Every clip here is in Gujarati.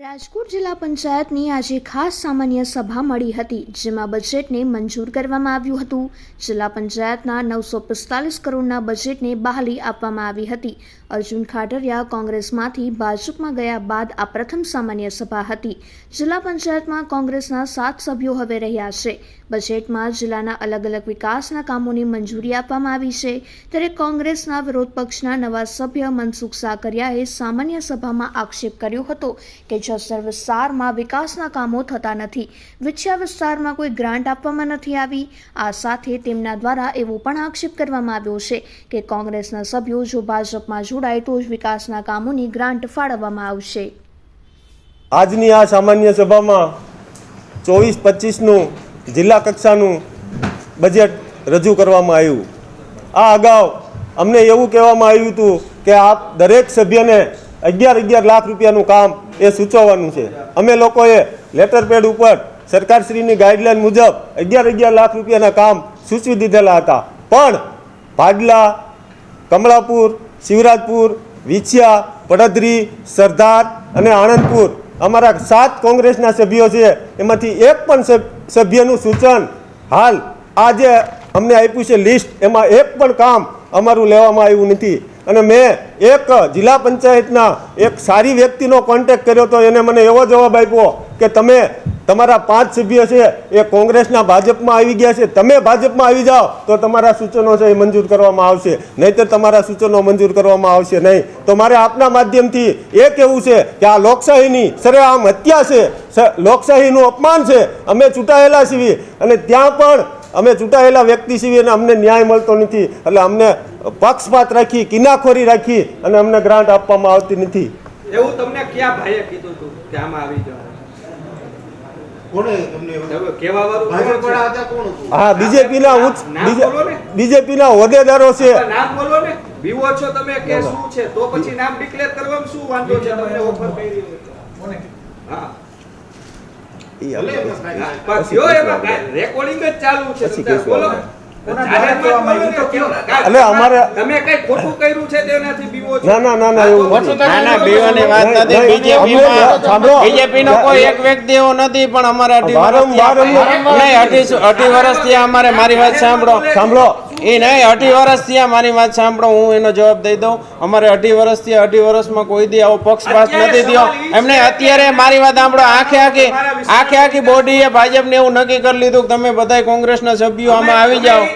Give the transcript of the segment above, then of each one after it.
રાજકોટ જિલ્લા પંચાયતની આજે ખાસ સામાન્ય સભા મળી હતી, જેમાં બજેટને મંજૂર કરવામાં આવ્યું હતું. જિલ્લા પંચાયતના નવસો પિસ્તાલીસ કરોડના બજેટને બહાલી આપવામાં આવી હતી. અર્જુન ખાટરિયા કોંગ્રેસમાંથી ભાજપમાં ગયા બાદ આ પ્રથમ સામાન્ય સભા હતી. જિલ્લા પંચાયતમાં કોંગ્રેસના સાત સભ્યો હવે રહ્યા છે. બજેટમાં જિલ્લાના અલગ અલગ વિકાસના કામોની મંજૂરી આપવામાં આવી છે. ત્યારે કોંગ્રેસના વિરોધ પક્ષના નવા સભ્ય મનસુખ સાકરિયાએ સામાન્ય સભામાં આક્ષેપ કર્યો હતો કે જસર વિસ્તારમાં વિકાસના કામો થતા નથી. વિછ્યા વિસ્તારમાં કોઈ ગ્રાન્ટ આપવામાં નથી આવી. આ સાથે તેમના દ્વારા એવો પણ આક્ષેપ કરવામાં આવ્યો છે કે કોંગ્રેસના સભ્યો જો ભાજપમાં જોડાય તો જ વિકાસના કામોની ગ્રાન્ટ ફાળવવામાં આવશે. આજની આ સામાન્ય સભામાં ચોવીસ પચીસનું જિલ્લા કક્ષાનું બજેટ રજૂ કરવામાં આવ્યું. આ અગાઉ અમને એવું કહેવામાં આવ્યું હતું કે આપ દરેક સભ્યને અગિયાર અગિયાર લાખ રૂપિયાનું કામ એ સૂચવવાનું છે. અમે લોકોએ લેટર પેડ ઉપર સરકારશ્રીની ગાઈડલાઈન મુજબ અગિયાર અગિયાર લાખ રૂપિયાના કામ સૂચવી દીધેલા હતા. પણ ભાડલા, કમળાપુર, શિવરાજપુર, વિછિયા પડદરી સરદાર અને આણંદપુર અમારા સાત કોંગ્રેસના સભ્યો છે. એમાંથી એક પણ સભ્યનું સૂચન, હાલ આ જે અમને આપ્યું છે લિસ્ટ, એમાં એક પણ કામ અમારું લેવામાં આવ્યું નથી. અને મેં એક જિલ્લા પંચાયતના એક સારી વ્યક્તિનો કોન્ટેક કર્યો તો એને મને એવો જવાબ આપ્યો કે, તમે તમારા પાંચ સભ્ય છે એ કોંગ્રેસના ભાજપમાં આવી ગયા છે. તમે ભાજપમાં આવી જાઓ તો તમારા સૂચનો છે એ મંજૂર કરવામાં આવશે. નહીંતર તમારા સૂચનો મંજૂર કરવામાં આવશે નહીં. તો મારે આપના માધ્યમથી એ કહેવું છે કે આ લોકશાહીની સરેઆમ હત્યા છે. લોકશાહીનું અપમાન છે. અમે ચૂંટાયેલા છીએ. અને ત્યાં પણ અમે ચૂંટાયેલા વ્યક્તિ છીએ અને અમને ન્યાય મળતો નથી. એટલે અમને પક્ષપાત રાખી કિનાખોરી રાખી અને અમને ગ્રાન્ટ આપવામાં આવતી નથી. એવું તમને ક્યાં ભાઈએ કીધું હતું કે આમાં આવી હતું હા બીજેપીના ઉચ્ચ નામ બોલો બીજેપીના હોદ્દેદારો છે. હવે નામ બોલો ને. છો તમે કે શું છે? તો પછી નામ ડિક્લેર કરવામાં શું વાંધો છે? તમને ઓફર કરી હા. કાંઈ રેકોર્ડિંગ જ ચાલુ છે પછી કહેશું? એટલે અમારે- તમે કઈ ખોટું કર્યું છે તેનાથી બીવો ના ના ના ના એવું ના ના બીવાની વાત નથી નહીં, નહીં, બીજેપીમાં સાંભળો. બીજેપીનો કોઈ એક વ્યક્તિ એવો નથી પણ અમારે અઢી વર્ષ વર્ષથી નહીં અઢી અઢી વર્ષથી અમારે મારી વાત સાંભળો સાંભળો એ નહીં અઢી વર્ષથી મારી વાત સાંભળો હું એનો જવાબ દઈ દઉં. અમારે અઢી વર્ષથી અઢી વર્ષમાં કોઈ દી આવો પક્ષપાત નથી થયો. એમને અત્યારે મારી વાત સાંભળો આખે આખી આખે આખી બોડીએ ભાજપને એવું નક્કી કરી લીધું કે તમે બધા કોંગ્રેસના સભ્યો આમાં આવી જાઓ.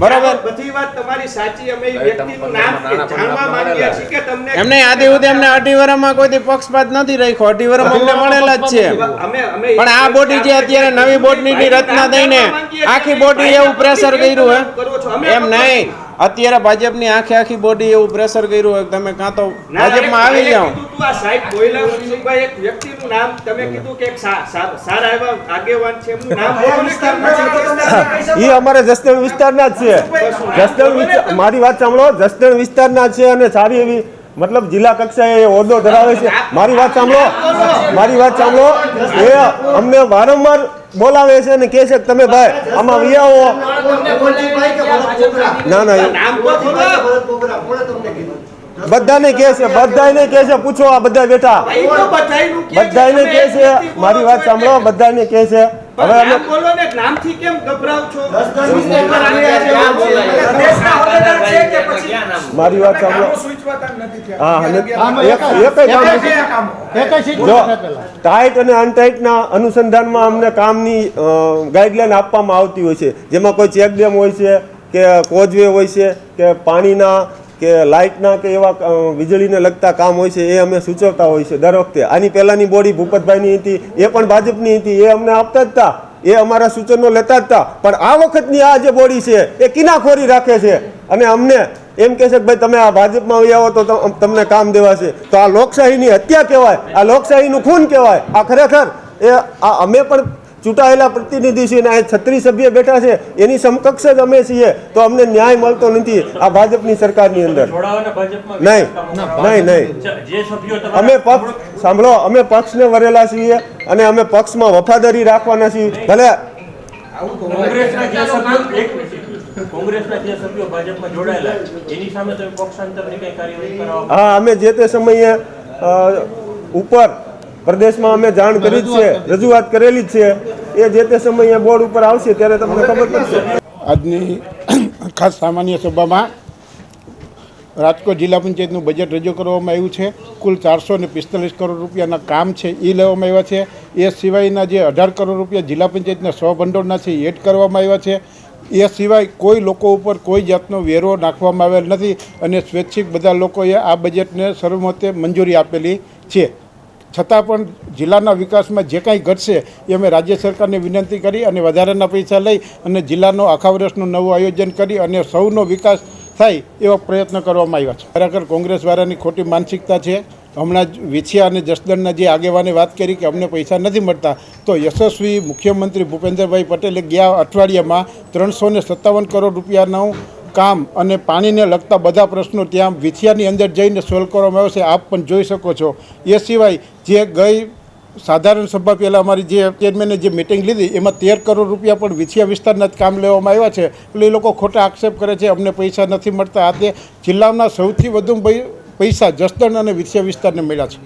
બરાબર. બધી વાત તમારી સાચી. અમે વ્યક્તિનું નામ જાણવા માંગીએ છીએ કે તમને એમને આદિ સુધી અમને અઢી વર્ષમાં કોઈ પક્ષપાત નથી રાખ્યો. અઢી વર્ષમાં અમને મળેલા જ છે. પણ આ બોડી જે અત્યારે નવી બોડીની રચના થઈને આખી બોડી એવું પ્રેશર કર્યું હે? એમ નહીં. અત્યારે ભાજપની આખે આખી બોડી એવું પ્રેશર કર્યું હોય તમે કાં તો ભાજપમાં આવી જાઓ. તું આ સાહેબ બોયલા મનસુખભાઈ એક વ્યક્તિનું નામ તમે કીધું કે એક સા- સા- સારા એવા આગેવાન છે એમનું નામ બોલો ને કેમ નથી? એ અમારે જસદણ વિસ્તારના જ છે. જસદણ મારી વાત સાંભળો જસદણ વિસ્તારના જ છે અને સારી એવી મતલબ જિલ્લા કક્ષાએ એ હોદ્દો ધરાવે છે. મારી વાત સાંભળો. મારી વાત સાંભળો. એ અમને વારંવાર બોલાવે છે અને કહે છે તમે ભાઈ આમાં વી આવો. તમને ગોરજીભાઈ કે ભરત બોગરા? ના ના? બધાને કહે છે બધાને કહે છે પૂછો આ બધા બેઠા. ઈ કે છે, બધાને કહે છે મારી વાત સાંભળો. બધાને કહે છે. હવે અમે બોલો ને નામથી કેમ ગભરાવ છો? કે મારી વાત સાંભળો. હા અને એક એક ટાઈટ અને અનટાઈટના અનુસંધાનમાં અમને કામની ગાઈડલાઈન આપવામાં આવતી હોય છે. જેમાં કોઈ ચેકડેમ હોય છે કે કોઝવે હોય છે કે પાણીના કે લાઇટના કે એવા વીજળીને લગતા કામ હોય છે એ અમે સૂચવતા હોય છે દર વખતે. આની પહેલાંની બોડી ભૂપતભાઈની હતી એ પણ ભાજપની હતી એ અમને આપતા જ હતા. એ અમારા સૂચનો લેતા જ હતા. પણ આ વખતની આ જે બોડી છે એ કિનાખોરી રાખે છે. અને અમને એમ કહે છે કે ભાઈ તમે આ ભાજપમાં આવી આવો તો તમને કામ દેવાશે તો આ લોકશાહીની હત્યા કહેવાય આ લોકશાહીનું ખૂન કહેવાય આ ખરેખર એ આ અમે પણ ચૂંટાયેલા પ્રતિનિધિ છીએ અને આ છત્રીસ સભ્ય બેઠા છે એની સમકક્ષ જ અમે છીએ તો અમને ન્યાય મળતો નથી આ ભાજપની સરકારની અંદર. નહીં. નહીં નહીં. જે સભ્યો તમારા અમે પક્ષ સાંભળો અમે પક્ષને વરેલા છીએ અને અમે પક્ષમાં વફાદારી રાખવાના છીએ. ભલે કોંગ્રેસના જે સભ્યો એક મિનિટ. કોંગ્રેસના જે સભ્યો ભાજપમાં જોડાયેલા એની સામે તમે પક્ષાંતરની કઈ કાર્યવાહી કરાવો? હા અમે જે તે સમયે ઉપર પ્રદેશમાં અમે જાણ કરી જ છે રજૂઆત કરેલી જ છે. એ જે તે સમયે બોર્ડ ઉપર આવશે ત્યારે તમને ખબર પડશે. આજની ખાસ સામાન્ય સભામાં રાજકોટ જિલ્લા પંચાયતનું બજેટ રજૂ કરવામાં આવ્યું છે. કુલ ચારસો ને પિસ્તાલીસ કરોડ રૂપિયાના કામ છે એ લેવામાં આવ્યા છે. એ સિવાયના જે અઢાર કરોડ રૂપિયા જિલ્લા પંચાયતના સ્વભંડોળના છે એડ કરવામાં આવ્યા છે. એ સિવાય કોઈ લોકો ઉપર કોઈ જાતનો વેરો નાખવામાં આવેલ નથી અને સ્વૈચ્છિક બધા લોકોએ આ બજેટને સર્વમતે મંજૂરી આપેલી છે. છતાં પણ જિલ્લાના વિકાસમાં જે કાંઈ ઘટશે એ અમે રાજ્ય સરકારને વિનંતી કરી અને વધારાના પૈસા લઈ અને જિલ્લાનો આખા વર્ષનું નવું આયોજન કરી અને સૌનો વિકાસ થાય એવા પ્રયત્ન કરવામાં આવ્યા છે. ખરેખર કોંગ્રેસવાળાની ખોટી માનસિકતા છે. હમણાં જ વિછિયા અને જસદણના જે આગેવાને વાત કરી કે અમને પૈસા નથી મળતા, તો યશસ્વી મુખ્યમંત્રી ભૂપેન્દ્રભાઈ પટેલે ગયા અઠવાડિયામાં ત્રણસો ને સત્તાવન કરોડ રૂપિયાનું કામ અને પાણીને લગતા બધા પ્રશ્નો ત્યાં વિછિયાની અંદર જઈને સોલ્વ કરવામાં આવ્યો છે આપ પણ જોઈ શકો છો. એ સિવાય જે ગઈ સાધારણ સભા પહેલાં અમારી જે ચેરમેને જે મિટિંગ લીધી, એમાં તેર કરોડ રૂપિયા પણ વિછિયા વિસ્તારના જ કામ લેવામાં આવ્યા છે. એટલે એ લોકો ખોટા આક્ષેપ કરે છે, અમને પૈસા નથી મળતા. આ તે જિલ્લાના સૌથી વધુ પૈસા જસદણ અને વિછિયા વિસ્તારને મળ્યા છે.